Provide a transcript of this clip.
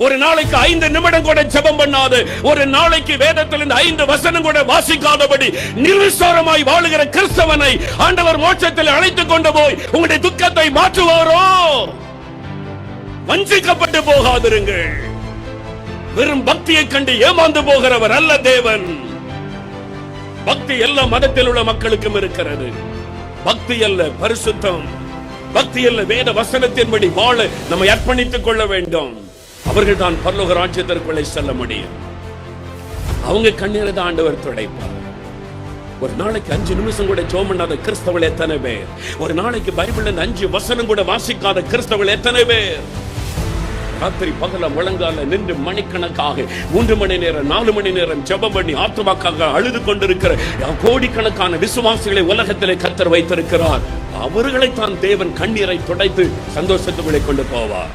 ஒரு நாளைக்கு ஐந்து நிமிடம் கூட ஜபம் பண்ணாது. ஒரு நாளைக்கு வேதத்தில் இருந்து ஐந்து வசனம் கூட வாசிக்காதபடி நிர்விசாரமாய் வாழுகிற கிறிஸ்தவனை ஆண்டவர் மோட்சத்தில் அழைத்துக் கொண்டு போய் உங்களுடைய துக்கத்தை மாற்றுவாரோ? வஞ்சிக்கப்பட்டு போகாதிருங்கள். வெறும் பக்தியை கண்டு ஏமாந்து போகிறவர் அல்ல தேவன். பக்தி எல்லா மதத்தில் உள்ள மக்களுக்கும் இருக்கிறது. பக்தி அல்ல பரிசுத்தம். பக்தி அல்ல வேத வசனத்தின்படி வாழ நம்மை அர்ப்பணித்துக் கொள்ள வேண்டும். அவர்கள் தான் பரலோக ராஜ்யத்திற்குள்ளே செல்ல முடியும். அவங்க கண்ணீரை தான் ஆண்டவர் துடைப்பார். ஒரு நாளைக்கு அஞ்சு நிமிஷம் கூட ஜோம் பண்ணாத கிறிஸ்தவள் எத்தனை பேர்? ஒரு நாளைக்கு பைபிள் அஞ்சு வசனம் கூட வாசிக்காத கிறிஸ்தவள் எத்தனை பேர்? ராத்திரி பகல முழங்கால நின்று மணிக்கணக்காக மூன்று மணி நேரம் நாலு மணி நேரம் ஜெபம் பண்ணி ஆத்துமாக்காக அழுது கொண்டிருக்கிற கோடிக்கணக்கான விசுவாசிகளை உலகத்திலே கத்தர் வைத்திருக்கிறார். அவர்களை தான் தேவன் கண்ணீரை துடைத்து சந்தோஷத்துக்குள்ளே கொண்டு போவார்.